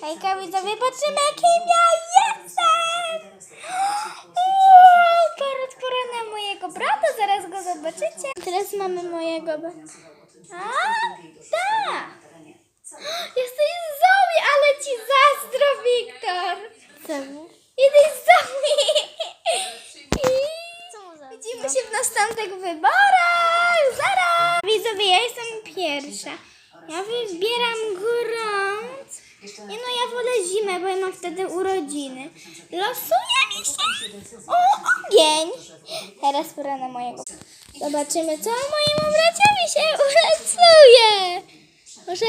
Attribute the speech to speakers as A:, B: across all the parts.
A: Hejka widzowie, patrzymy jakim ja jestem! Teraz pora na mojego brata, zaraz go zobaczycie. Teraz mamy mojego brata. A, tak! Jesteś Zoe, ale ci zazdro, Wiktor! Jesteś Zoe! Widzimy się w następnych wyborach! Zaraz! Widzowie, ja jestem pierwsza. Ja wybieram grunt. Nie no, ja wolę wtedy urodziny. Losuje mi się o ogień. Teraz pora na mojego. Zobaczymy, co mojemu braciowi się ulosuje. Może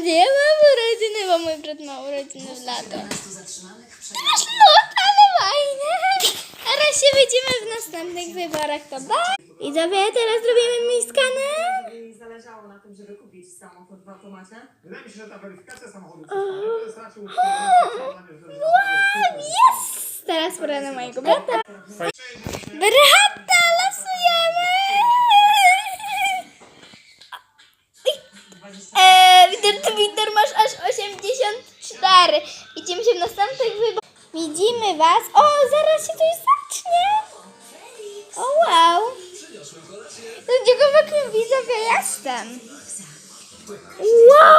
A: gdzie ja mam urodziny, bo mój brat ma urodziny w lato. Ty masz lód, ale fajne. Teraz się widzimy w następnych wyborach, to ba. Widzowie, teraz zrobimy mi skaner.
B: Mi zależało na tym, żeby kupić samochód w automacie.
C: Wydaje mi się, że ta weryfikacja samochodu to jest raczej
A: Jest! Teraz pora na mojego brata. Brata, losujemy! Eee, Wiktor, ty Wiktor masz aż 84. Widzimy się w następnych wyborach. Widzimy was. O, zaraz się coś zacznie. O, wow. To dziękuję widzowie jestem. Wow!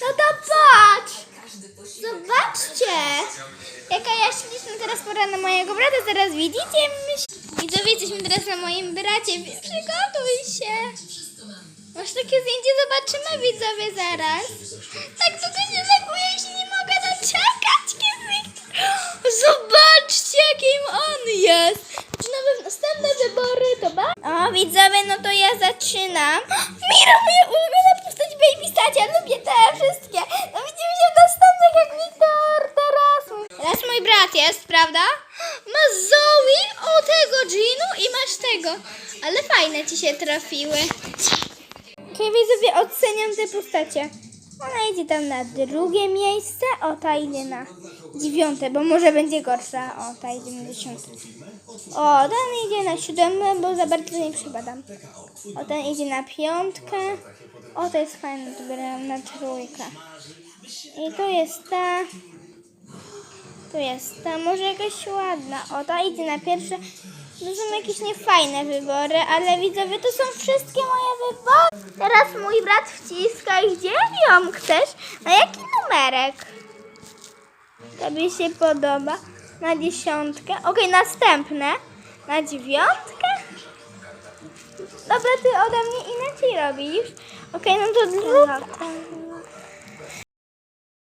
A: No to patrz! Zobaczcie! Jaka ja śliczna teraz pora na mojego brata, zaraz widzicie mnie. Widzowie, jesteśmy teraz na moim bracie, więc przygotuj się. Masz takie zdjęcie, zobaczymy widzowie zaraz. Tak długo się ba? O, widzowie, no to ja zaczynam. Mira, moja ulubiona postać Baby Stacia, lubię te wszystkie. No widzimy się w następnych, jak Wiktor teraz. Teraz mój brat jest, prawda? Ma Zoe, o tego Ginu i masz tego. Ale fajne ci się trafiły. Okej, widzowie, oceniam te postacie. Ona idzie tam na drugie miejsce, o ta idzie na dziewiąte, bo może będzie gorsza. O, ta idzie na dziesiąte. O, ten idzie na siódme, bo za bardzo nie przybadam. O, ten idzie na piątkę. O, to jest fajne, biorę na trójkę. I tu jest ta. Tu jest ta, może jakaś ładna. O, ta idzie na pierwsze. To są jakieś niefajne wybory, ale widzowie, to są wszystkie moje wybory. Teraz mój brat wciska i gdzie ją chcesz? Na jaki numerek? Tobie się podoba? Na dziesiątkę. Okej, następne. Na dziewiątkę? Dobra, ty ode mnie inaczej robisz. Okej, no to zrób.